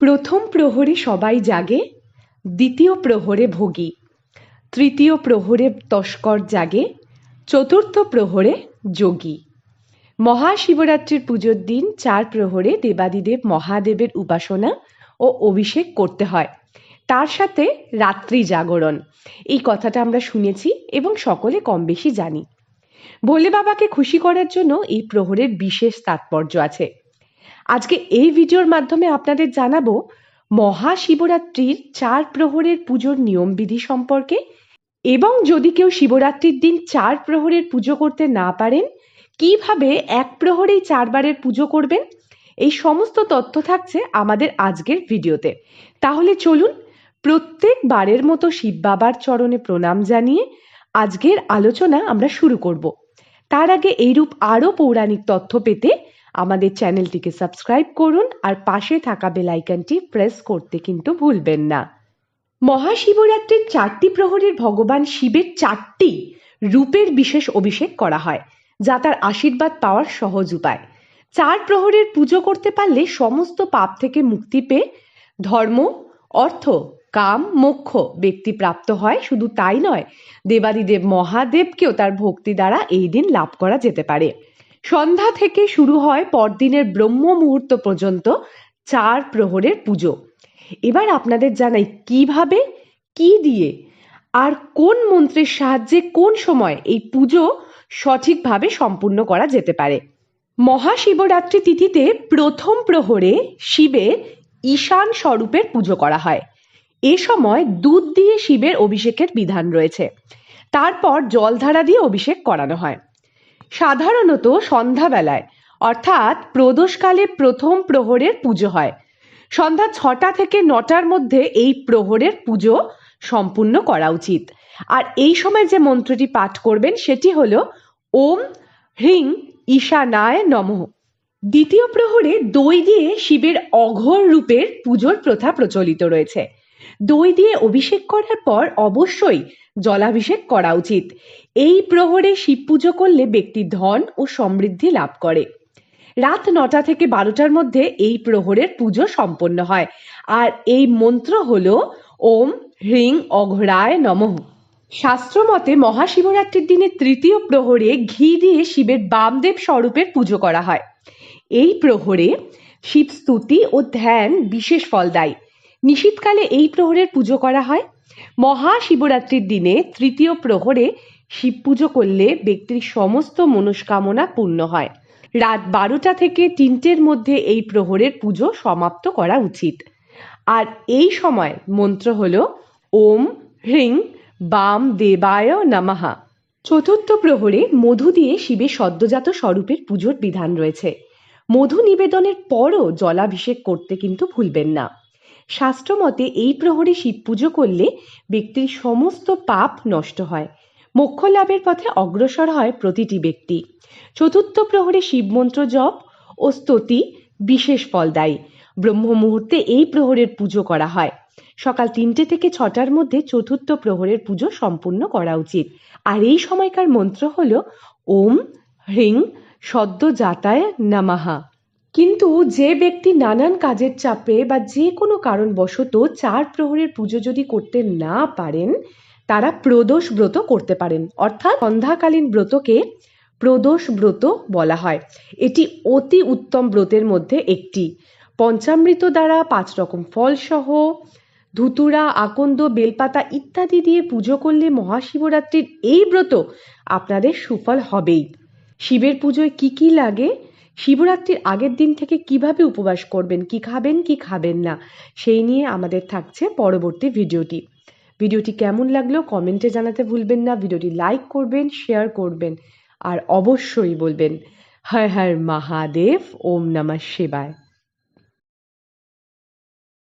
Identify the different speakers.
Speaker 1: প্রথম প্রহরে সবাই জাগে, দ্বিতীয় প্রহরে ভোগী, তৃতীয় প্রহরে তস্কর জাগে, চতুর্থ প্রহরে যোগী। মহাশিবরাত্রির পুজোর দিন চার প্রহরে দেবাদিদেব মহাদেবের উপাসনা ও অভিষেক করতে হয়। তার সাথে রাত্রি জাগরণ। এই কথাটা আমরা শুনেছি এবং সকলে কম বেশি জানি। ভোলে বাবাকে খুশি করার জন্য এই প্রহরের বিশেষ তাৎপর্য আছে। আজকে এই ভিডিওর মাধ্যমে আপনাদের জানাব, মহাশিবরাত্রির চার প্রহরের পুজোর নিয়মবিধি সম্পর্কে এবং যদি কেউ শিবরাত্রির দিন চার প্রহরের পুজো করতে না পারেন, কীভাবে এক প্রহরেই চারবারের পুজো করবেন? এই সমস্ত তথ্য থাকছে আমাদের আজকের ভিডিওতে। তাহলে চলুন, প্রত্যেক বারের মতো শিব বাবার চরণে প্রণাম জানিয়ে আজকের আলোচনা আমরা শুরু করব। তার আগে এইরূপ আরও পৌরাণিক তথ্য পেতে আমাদের চ্যানেলটিকে সাবস্ক্রাইব করুন আর পাশে থাকা বেলাইকনটি প্রেস করতে কিন্তু ভুলবেন না। মহাশিবরাত্রির চারটি প্রহরের ভগবান শিবের চারটি রূপের বিশেষ অভিষেক করা হয়, যা তার আশীর্বাদ পাওয়ার সহজ উপায়। চার প্রহরের পুজো করতে পারলে সমস্ত পাপ থেকে মুক্তি পেয়ে ধর্ম, অর্থ, কাম, মোক্ষ ব্যক্তি প্রাপ্ত হয়। শুধু তাই নয়, দেবাদিদেব মহাদেবকেও তার ভক্তি দ্বারা এই দিন লাভ করা যেতে পারে। সন্ধ্যা থেকে শুরু হয় পরদিনের ব্রহ্ম মুহূর্ত পর্যন্ত চার প্রহরের পুজো। এবার আপনাদের জানাই কীভাবে, কি দিয়ে, আর কোন মন্ত্রের সাহায্যে কোন সময় এই পুজো সঠিকভাবে সম্পূর্ণ করা যেতে পারে। মহাশিবরাত্রি তিথিতে প্রথম প্রহরে শিবের ঈশান স্বরূপের পুজো করা হয়। এ সময় দুধ দিয়ে শিবের অভিষেকের বিধান রয়েছে। তারপর জলধারা দিয়ে অভিষেক করানো হয়। সাধারণত সন্ধ্যাবেলায়, অর্থাৎ প্রদোষকালে প্রথম প্রহরের পুজো হয়। সন্ধ্যা ছটা থেকে নটার মধ্যে এই প্রহরের পুজো সম্পূর্ণ করা উচিত। আর এই সময় যে মন্ত্রটি পাঠ করবেন সেটি হল, ওম হ্রিং ঈশানায় নমঃ। দ্বিতীয় প্রহরে দই দিয়ে শিবের অঘোর রূপের পুজোর প্রথা প্রচলিত রয়েছে। দই দিয়ে অভিষেক করার পর অবশ্যই জলাভিষেক করা উচিত। এই প্রহরে শিব পুজো করলে ব্যক্তি ধন ও সমৃদ্ধি লাভ করে। রাত নটা থেকে বারোটার মধ্যে এই প্রহরের পুজো সম্পন্ন হয়। আর এই মন্ত্র হল, ওম হ্রিং অঘরায় নমঃ। শাস্ত্রমতে মহাশিবরাত্রির দিনে তৃতীয় প্রহরে ঘি দিয়ে শিবের বামদেব স্বরূপের পুজো করা হয়। এই প্রহরে শিব স্তুতি ও ধ্যান বিশেষ ফল দেয়। নিশীতকালে এই প্রহরের পুজো করা হয়। মহাশিবরাত্রির দিনে তৃতীয় প্রহরে শিব পুজো করলে ব্যক্তির সমস্ত মনস্কামনা পূর্ণ হয়। রাত বারোটা থেকে তিনটের মধ্যে এই প্রহরের পুজো সমাপ্ত করা উচিত। আর এই সময় মন্ত্র হল, ওম হ্রিং বাম দেবায় নামাহা চতুর্থ প্রহরে মধু দিয়ে শিবের সদ্যজাত স্বরূপের পুজোর বিধান রয়েছে। মধু নিবেদনের পরও জলাভিষেক করতে কিন্তু ভুলবেন না। শাস্ত্রমতে এই প্রহরে শিব পুজো করলে ব্যক্তির সমস্ত পাপ নষ্ট হয়। মোক্ষ লাভের পথে অগ্রসর হয় প্রতিটি ব্যক্তি। চতুর্থ প্রহরে শিবমন্ত্র জপ ও স্তুতি বিশেষ ফলদায়ী। ব্রহ্ম মুহূর্তে এই প্রহরের পুজো করা হয়। সকাল তিনটে থেকে ছটার মধ্যে চতুর্থ প্রহরের পুজো সম্পূর্ণ করা উচিত। আর এই সময়কার মন্ত্র হল, ওম হ্রিং সদ্য যাতায় নামাহা কিন্তু যে ব্যক্তি নানান কাজের চাপে বা যে কোনো কারণবশত চার প্রহরের পুজো যদি করতে না পারেন, তারা প্রদোষ ব্রত করতে পারেন। অর্থাৎ সন্ধ্যাকালীন ব্রতকে প্রদোষ ব্রত বলা হয়। এটি অতি উত্তম ব্রতের মধ্যে একটি। পঞ্চামৃত দ্বারা পাঁচ রকম ফলসহ, ধুতুরা, আকন্দ, বেলপাতা ইত্যাদি দিয়ে পুজো করলে মহাশিবরাত্রির এই ব্রত আপনাদের সুফল হবেই। শিবের পুজোয় কি কি লাগে? শিবরাত্রির আগের দিন থেকে কীভাবে উপবাস করবেন, কি খাবেন কি খাবেন না, সেই নিয়ে আমাদের থাকছে পরবর্তী ভিডিওটি। ভিডিওটি কেমন লাগল কমেন্টে জানাতে ভুলবেন না, ভিডিওটি লাইক করবেন, শেয়ার করবেন, আর অবশ্যই বলবেন, হর হর মহাদেব, ওম নমঃ শিবায়।